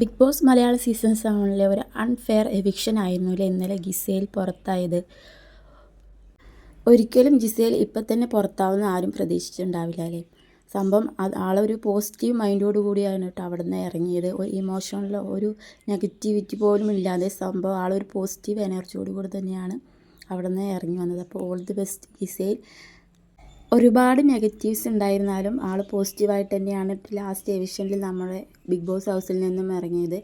Big boss മലയാള season സെവനിലെ ഒരു unfair eviction ആയിരുന്നു അല്ലേ ഇന്നലെ ഗിസേൽ പുറത്തായത്. ഒരിക്കലും ജിസേൽ ഇപ്പം തന്നെ പുറത്താവുന്ന ആരും പ്രതീക്ഷിച്ചിട്ടുണ്ടാവില്ല അല്ലേ സംഭവം ആളൊരു പോസിറ്റീവ് മൈൻഡോട് കൂടിയാണ് കേട്ടോ അവിടെ നിന്ന് ഇറങ്ങിയത്. ഒരു ഇമോഷണൽ ഒരു നെഗറ്റിവിറ്റി പോലും ഇല്ലാതെ സംഭവം ആളൊരു പോസിറ്റീവ് എനർജിയോട് കൂടി തന്നെയാണ് അവിടെ നിന്ന് ഇറങ്ങി വന്നത്. അപ്പോൾ ഓൾ ദി ബെസ്റ്റ് ഗിസേൽ. ഒരുപാട് നെഗറ്റീവ്സ് ഉണ്ടായിരുന്നാലും ആൾ പോസിറ്റീവായിട്ട് തന്നെയാണ് ലാസ്റ്റ് എവിഷനിൽ നമ്മുടെ ബിഗ് ബോസ് ഹൗസിൽ നിന്നും ഇറങ്ങിയത്.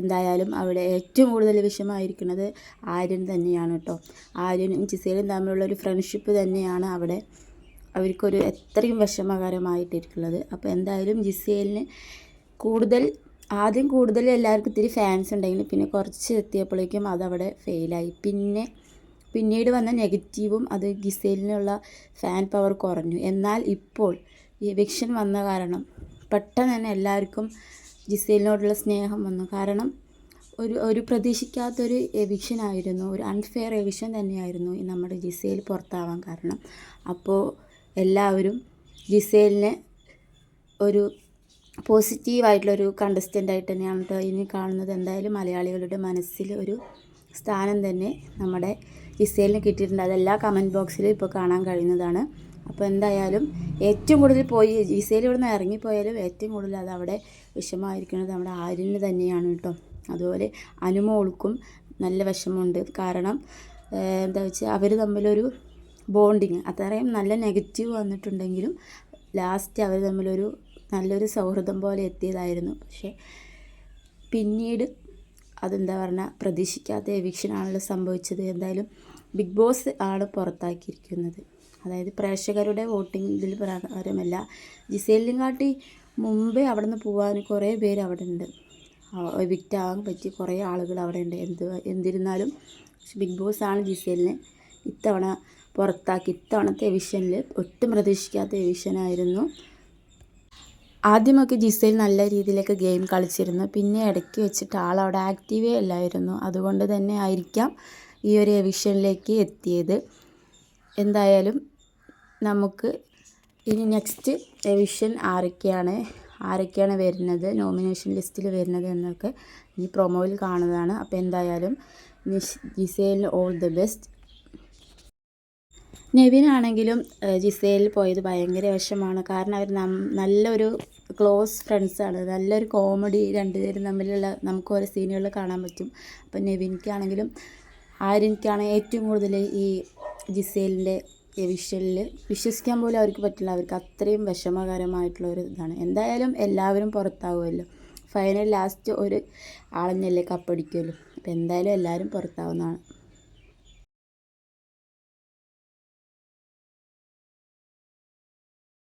എന്തായാലും അവിടെ ഏറ്റവും കൂടുതൽ വിഷമായിരിക്കുന്നത് ആര്യൻ തന്നെയാണ് കേട്ടോ ആര്യനും ജിസേലും തമ്മിലുള്ള ഒരു ഫ്രണ്ട്ഷിപ്പ് തന്നെയാണ് അവിടെ അവർക്കൊരു എത്രയും വിഷമകരമായിട്ടിരിക്കുന്നത്. അപ്പോൾ എന്തായാലും ജിസേലിന് കൂടുതൽ ആദ്യം കൂടുതൽ എല്ലാവർക്കും ഇത്തിരി ഫാൻസ് ഉണ്ടെങ്കിലും പിന്നെ കുറച്ച് എത്തിയപ്പോഴേക്കും അതവിടെ ഫെയിലായി പിന്നെ പിന്നീട് വന്ന നെഗറ്റീവും അത് ഗിസേലിനുള്ള ഫാൻ പവർ കുറഞ്ഞു. എന്നാൽ ഇപ്പോൾ എവിക്ഷൻ വന്ന കാരണം പെട്ടെന്ന് തന്നെ എല്ലാവർക്കും ജിസേലിനോടുള്ള സ്നേഹം വന്നു. കാരണം ഒരു ഒരു പ്രതീക്ഷിക്കാത്തൊരു എവിക്ഷൻ ആയിരുന്നു. ഒരു അൺഫെയർ എവിക്ഷൻ തന്നെയായിരുന്നു നമ്മുടെ ജിസേൽ പുറത്താവാൻ കാരണം. അപ്പോൾ എല്ലാവരും ജിസേലിനെ ഒരു പോസിറ്റീവായിട്ടുള്ളൊരു കണ്ടസ്റ്റന്റായിട്ട് തന്നെയാണ് കേട്ടോ ഇനി കാണുന്നത്. എന്തായാലും മലയാളികളുടെ മനസ്സിൽ ഒരു സ്ഥാനം തന്നെ നമ്മുടെ ഇസേലിന് കിട്ടിയിട്ടുണ്ട്. അതെല്ലാ കമന്റ് ബോക്സിലും ഇപ്പോൾ കാണാൻ കഴിയുന്നതാണ്. അപ്പോൾ എന്തായാലും ഏറ്റവും കൂടുതൽ പോയി ഇസേൽ ഇവിടെ നിന്ന് ഇറങ്ങിപ്പോയാലും ഏറ്റവും കൂടുതൽ അത് അവിടെ വിഷമമായിരിക്കുന്നത് നമ്മുടെ ആര്യന് തന്നെയാണ് കേട്ടോ. അതുപോലെ അനുമോൾക്കും നല്ല വിഷമമുണ്ട്. കാരണം എന്താ വെച്ചാൽ അവർ തമ്മിലൊരു ബോണ്ടിങ് അത്രയും നല്ല നെഗറ്റീവ് വന്നിട്ടുണ്ടെങ്കിലും ലാസ്റ്റ് അവർ തമ്മിലൊരു നല്ലൊരു സൗഹൃദം പോലെ എത്തിയതായിരുന്നു. പക്ഷേ പിന്നീട് അതെന്താ പറഞ്ഞാൽ പ്രതീക്ഷിക്കാത്ത എവിക്ഷനാണല്ലോ സംഭവിച്ചത്. എന്തായാലും ബിഗ് ബോസ് ആണ് പുറത്താക്കിയിരിക്കുന്നത്. അതായത് പ്രേക്ഷകരുടെ വോട്ടിംഗ് ഇതിൽ പ്രകാരമല്ല. ജിസേലിനും കാട്ടി മുമ്പേ അവിടെ നിന്ന് പോകാൻ കുറേ പേര് അവിടെ ഉണ്ട് എവിക്റ്റ് ആകാൻ പറ്റി കുറേ ആളുകൾ അവിടെ ഉണ്ട് എന്ത് എന്തിരുന്നാലും ബിഗ് ബോസ് ആണ് ജിസേലിനെ ഇത്തവണ പുറത്താക്കി. ഇത്തവണത്തെ എവിഷനിൽ ഒട്ടും പ്രതീക്ഷിക്കാത്ത എവിഷനായിരുന്നു ആദ്യമൊക്കെ ജിസയിൽ നല്ല രീതിയിലൊക്കെ ഗെയിം കളിച്ചിരുന്നു. പിന്നെ ഇടയ്ക്ക് വെച്ചിട്ട് ആളവിടെ ആക്റ്റീവേ അല്ലായിരുന്നു. അതുകൊണ്ട് തന്നെ ആയിരിക്കാം ഈ ഒരു എവിഷനിലേക്ക് എത്തിയത്. എന്തായാലും നമുക്ക് ഇനി നെക്സ്റ്റ് എവിഷൻ ആരൊക്കെയാണ് ആരൊക്കെയാണ് വരുന്നത് നോമിനേഷൻ ലിസ്റ്റിൽ വരുന്നത് എന്നൊക്കെ ഈ പ്രൊമോയിൽ കാണുന്നതാണ്. അപ്പോൾ എന്തായാലും ജിസേലിന് ഓൾ ദി ബെസ്റ്റ് നെവിനാണെങ്കിലും ജിസേലിൽ പോയത് ഭയങ്കര വിഷമാണ് കാരണം അവർ നല്ലൊരു ക്ലോസ് ഫ്രണ്ട്സാണ് നല്ലൊരു കോമഡി രണ്ടുപേരും തമ്മിലുള്ള നമുക്ക് ഓരോ സീനുകളിൽ കാണാൻ പറ്റും. അപ്പം നെവിൻക്കാണെങ്കിലും ആര്യൻക്കാണ് ഏറ്റവും കൂടുതൽ ഈ ജിസേലിന്റെ വിഷലിൽ വിശ്വസിക്കാൻ പോലും അവർക്ക് പറ്റില്ല. അവർക്ക് അത്രയും വിഷമകരമായിട്ടുള്ള ഒരു ഇതാണ്. എന്തായാലും എല്ലാവരും പുറത്താവുമല്ലോ. ഫൈനൽ ലാസ്റ്റ് ഒരു ആളെന്നല്ലേ കപ്പടിക്കുമല്ലോ അപ്പോൾ എന്തായാലും എല്ലാവരും പുറത്താവുന്നതാണ്.